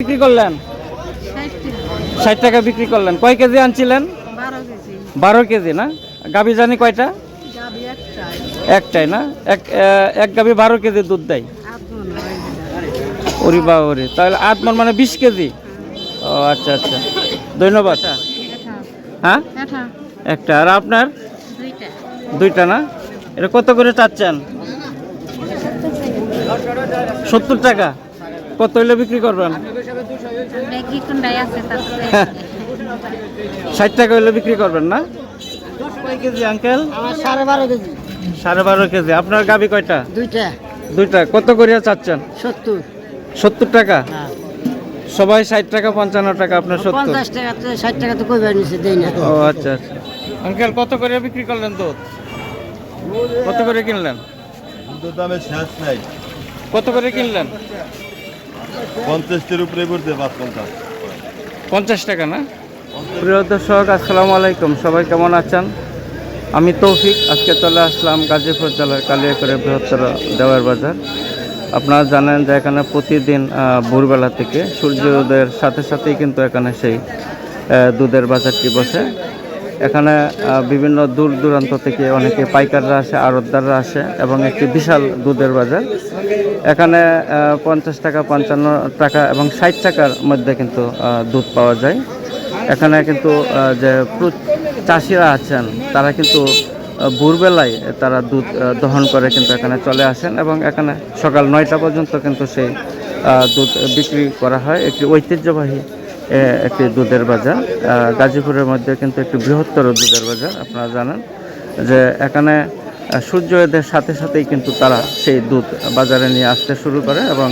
বিক্রি করলেন? ষাট টাকা বিক্রি করলেন। কয় কেজি আনছিলেন? বারো কেজি। না? গাবি জানি কয়টা? একটাই। না? এক এক গাবি বারো কেজি দুধ দেয়। হয় বা ওরি। তাহলে আট মন মানে বিশ কেজি? ও আচ্ছা আচ্ছা। ধন্যবাদ। হ্যাঁ? একটা। আর আপনার? দুইটা না? এটা কত করে চাচ্ছেন? সত্তর টাকা। কত হইলে বিক্রি করবেন? ষাট টাকা হইলে বিক্রি করবেন না? কয় কেজি আঙ্কেল? সাড়ে বারো কেজি। সাড়ে বারো কেজি। আপনার গাবি কয়টা? দুইটা। দুইটা। কত করিয়া চাচ্ছেন? সত্তর। সত্তর টাকা? হ্যাঁ। সবাই ষাট টাকা পঞ্চান্ন টাকা আপনার সত্তর? পঞ্চাশ টাকা তো ষাট টাকা তো কই নিচে দেই না। ও আচ্ছা আচ্ছা। আঙ্কেল কত করে বিক্রি করলেন দুধ? কত করে কিনলেন? দুধের দামে শেষ নাই। কত করে কিনলেন? পঞ্চাশটির উপরে পড়তে পাঁচ পঞ্চাশ পঞ্চাশ টাকা না? প্রিয় দর্শক আসসালামু আলাইকুম। সবাই কেমন আছেন? আমি তৌফিক। আজকে চলে আসলাম গাজীপুর জেলার কালিয়াকরে বৃহত্তর দেওয়ার বাজার। আপনারা জানেন যে এখানে প্রতিদিন ভোরবেলা থেকে সূর্যোদয়ের সাথে সাথেই কিন্তু এখানে সেই দুধের বাজারটি বসে। এখানে বিভিন্ন দূর দূরান্ত থেকে অনেকে পাইকাররা আসে, আড়তদাররা আসে এবং একটি বিশাল দুধের বাজার। এখানে পঞ্চাশ টাকা, পঞ্চান্ন টাকা এবং ষাট টাকার মধ্যে কিন্তু দুধ পাওয়া যায়। এখানে কিন্তু যে চাষিরা আছেন, তারা কিন্তু ভোরবেলায় তারা দুধ দহন করে কিন্তু এখানে চলে আসেন এবং এখানে সকাল নয়টা পর্যন্ত কিন্তু সেই দুধ বিক্রি করা হয়। একটি ঐতিহ্যবাহী একটি দুধের বাজার। গাজীপুরের মধ্যে কিন্তু একটি বৃহত্তর দুধের বাজার আপনারা জানেন যে এখানে সূর্যোদয়ের সাথে সাথেই কিন্তু তারা সেই দুধ বাজারে নিয়ে আসতে শুরু করে এবং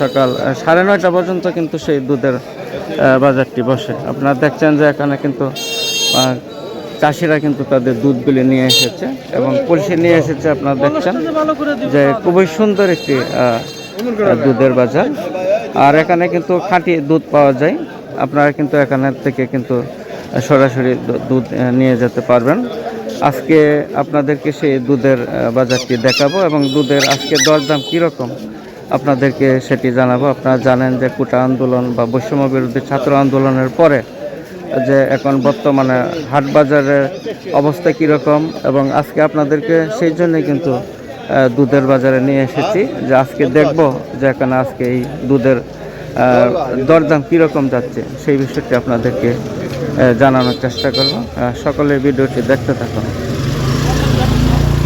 সকাল সাড়ে নয়টা পর্যন্ত কিন্তু সেই দুধের বাজারটি বসে। আপনারা দেখছেন যে এখানে কিন্তু চাষিরা কিন্তু তাদের দুধগুলি নিয়ে এসেছে এবং কলসি নিয়ে এসেছে আপনারা দেখছেন যে খুবই সুন্দর একটি দুধের বাজার। আর এখানে কিন্তু খাঁটি দুধ পাওয়া যায়। আপনারা কিন্তু এখানে থেকে কিন্তু সরাসরি দুধ নিয়ে যেতে পারবেন। আজকে আপনাদেরকে সেই দুধের বাজারটি দেখাবো এবং দুধের আজকে দরদাম কীরকম আপনাদেরকে সেটি জানাব। আপনারা জানেন যে কোটা আন্দোলন বা বৈষম্য বিরোধী ছাত্র আন্দোলনের পরে যে এখন বর্তমানে হাট বাজারের অবস্থা কীরকম এবং আজকে আপনাদেরকে সেই জন্যে কিন্তু দুধের বাজারে নিয়ে এসেছি। যে আজকে দেখব যে এখানে আজকে এই দুধের দরদাম কীরকম যাচ্ছে সেই বিষয়টি আপনাদেরকে জানানোর চেষ্টা করব। সকলে ভিডিওটি দেখতে থাকুন।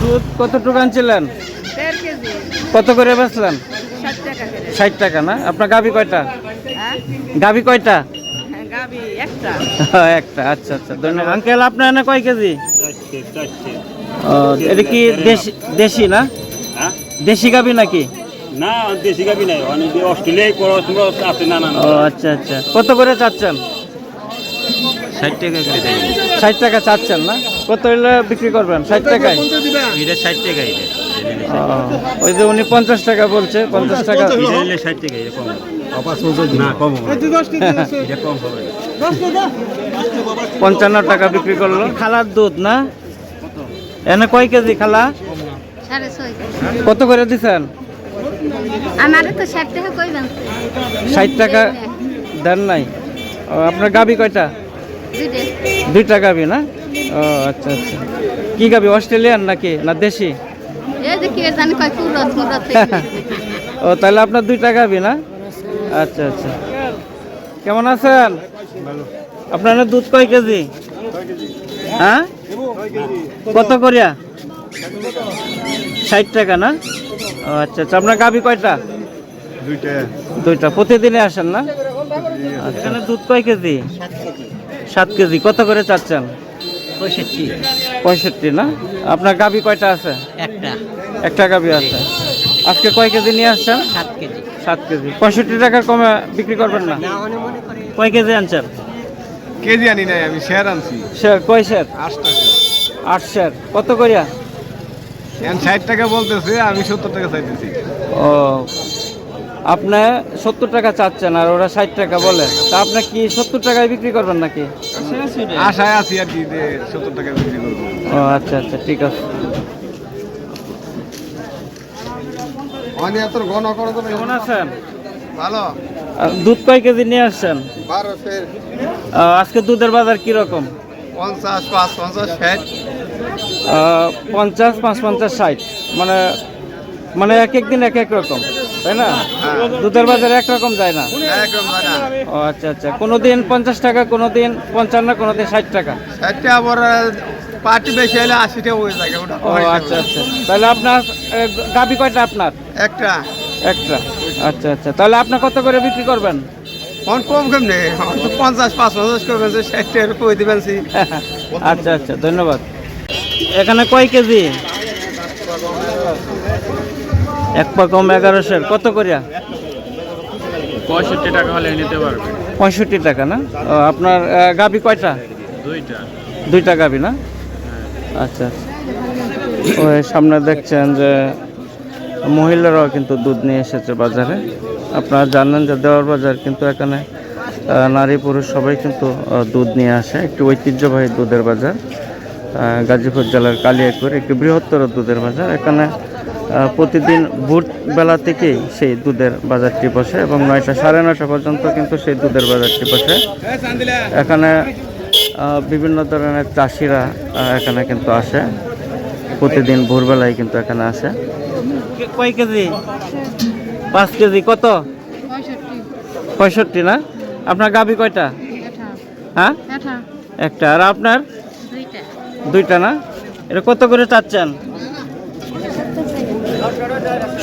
দুধ কতটুকু আনছিলেন? কত করে বেচলেন? ষাট টাকা না? আপনার গাভি কয়টা? হ্যাঁ? গাভি কয়টা? গাবি একটা। আচ্ছা আচ্ছা ধন্যবাদ। আঙ্কেল আপনার এনে কয় কেজি? এটা কি দেশি দেশি না? হ্যাঁ? দেশি গাবি নাকি? না দেশি গাবি নাই। অনেক অস্ট্রেলিয়ায় আছে না না ও আচ্ছা আচ্ছা। কত করে চাচ্ছেন? ষাট টাকা করে দেয়। ষাট টাকা চাচ্ছেন না? কত হইলে বিক্রি করবেন? ষাট টাকায়? এটা ষাট টাকা এটা ওই যে উনি পঞ্চাশ টাকা বলছে পঞ্চাশ টাকা। ষাট টাকা এটা কম না কম হবে। এটা কম হবে। পঞ্চান্ন টাকা বিক্রি করল। খালার দুধ না? এনে কয় কেজি খালা? সাড়ে কত করে দিছেন? আমারে তো ষাট টাকা কইবেন ষাট টাকা দেন নাই। ও, আপনার গাবি কয়টা? দুইটা। গাবি না? ও আচ্ছা আচ্ছা। কি গাবি অস্ট্রেলিয়ান নাকি না দেশি? ও তাহলে আপনার দুইটা গাবি না? আচ্ছা আচ্ছা। কেমন আছেন? আপনার দুধ কয় কেজি? হ্যাঁ? কত করিয়া? ষাট টাকা না? ও আচ্ছা আচ্ছা আপনার গাবি কয়টা? দুইটা। দুইটা। প্রতিদিনে আসেন না? আচ্ছা। এখানে দুধ কয় কেজি? সাত কেজি। কত করে চাচ্ছেন? পঁয়ষট্টি। পঁয়ষট্টি না? আপনার গাবি কয়টা আছে? একটা। একটা গাবি আছে। আজকে কয় কেজি নিয়ে আসছেন? সাত কেজি। সাত কেজি। পঁয়ষট্টি টাকা কমে বিক্রি করবেন না? কয় কেজি আনছেন? কেজি আনি নাই আমি শেয়ার আনছি। শেয়ার কয় শের আটটা আট শের কত করিয়া? এখন ষাট টাকা বলতেছে আমি সত্তর টাকা চাইতেছি। ও আপনি সত্তর টাকা চাচ্ছেন আর ওরা ষাট টাকা বলে। তা আপনি কি সত্তর টাকায় বিক্রি করবেন নাকি? আশায় আছি আর কি যে সত্তর টাকা বিক্রি করব। ও আচ্ছা আচ্ছা ঠিক আছে। কেমন আছেন? ভালো। দুধ কয় কেজি নিয়ে আসছেন? বারো আজকে দুধের বাজার কীরকম? পঞ্চাশ পাঁচ পঞ্চাশ ষাট। পঞ্চাশ পাঁচ পঞ্চাশ ষাট। মানে মানে এক এক দিন এক এক রকম তাই না? দুধের বাজারে একরকম যায় না? ও আচ্ছা আচ্ছা। কোনো দিন পঞ্চাশ টাকা কোনো দিন পঞ্চান্ন কোনো দিন ষাট টাকা ষাটটা আবার পার্টি বেশি হলে আশিটা হয়ে থাকে ও আচ্ছা আচ্ছা। তাহলে আপনার গাবি কয়টা আপনার? একটা। একটা। আচ্ছা আচ্ছা। তাহলে আপনি কত করে বিক্রি করবেন? ফোন কম কেমনে? পঞ্চাশ পাঁচ পঞ্চাশ করবেন যে ষাটটা কই দিবেন আচ্ছা আচ্ছা ধন্যবাদ। এখানে কয় কেজি? এক পাকম এগারোশের কত করিয়া? পঁয়ষট্টি টাকা হলে নিতে পারবে। পঁয়ষট্টি টাকা না? ও, আপনার গাবি কয়টা? দুইটা। দুইটা গাবি না? আচ্ছা আচ্ছা। ওই সামনে দেখছেন যে মহিলারাও কিন্তু দুধ নিয়ে এসেছে বাজারে। আপনারা জানেন যে দেওয়ার বাজার কিন্তু এখানে নারী পুরুষ সবাই কিন্তু দুধ নিয়ে আসে। একটি ঐতিহ্যবাহী দুধের বাজার গাজীপুর জেলার কালিয়াকুর, একটি বৃহত্তর দুধের বাজার। এখানে প্রতিদিন ভোট বেলা থেকেই সেই দুধের বাজারটি বসে এবং নয়টা সাড়ে নয়টা পর্যন্ত কিন্তু সেই দুধের বাজারটি বসে। এখানে বিভিন্ন ধরনের চাষিরা এখানে কিন্তু আসে। প্রতিদিন ভোরবেলায় কিন্তু এখানে আসে। কয় কেজি? পাঁচ কেজি, কত? পঁয়ষট্টি, না? আপনার গাবি কয়টা? হ্যাঁ? একটা। আর আপনার? দুইটা, না? এটা কত করে চাচ্ছেন?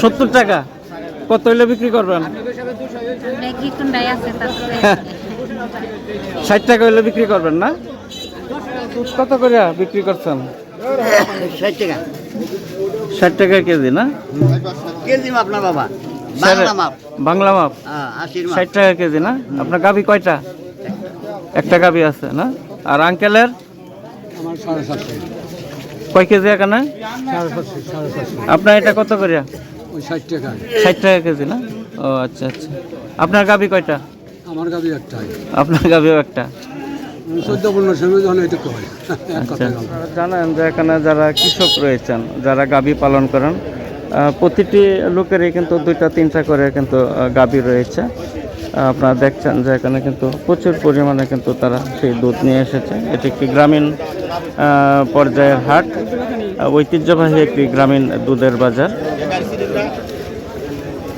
সত্তর টাকা। কত হইলে বিক্রি করবেন? ষাট টাকা হইলে বিক্রি করবেন, না? কত করে বিক্রি করছেন? ষাট টাকা। ষাট টাকা কেজি না? কেজি মাপ না বাবা। বাংলা মাপ। বাংলা মাপ? হ্যাঁ, মাপ। ষাট টাকা কেজি না? আপনার গাবি কয়টা? একটা গাবি আছে না? আর আঙ্কেলের? কয় কেজি এখানে? আপনার এটা কত করে? ওই ষাট টাকা। ষাট টাকা কেজি না? ও আচ্ছা আচ্ছা। আপনার গাবি কয়টা? আমার গাবি একটাই। আপনার গাবিও একটা। চোদ্দ পনেরো সময় যখন কয় আচ্ছা। জানেন যে এখানে যারা কৃষক রয়েছেন যারা গাবি পালন করেন প্রতিটি লোকেরই কিন্তু দুইটা তিনটা করে কিন্তু গাবি রয়েছে। আপনারা দেখছেন যে এখানে কিন্তু প্রচুর পরিমাণে কিন্তু তারা সেই দুধ নিয়ে এসেছে। এটি একটি গ্রামীণ পর্যায়ের হাট ঐতিহ্যবাহী একটি গ্রামীণ দুধের বাজার।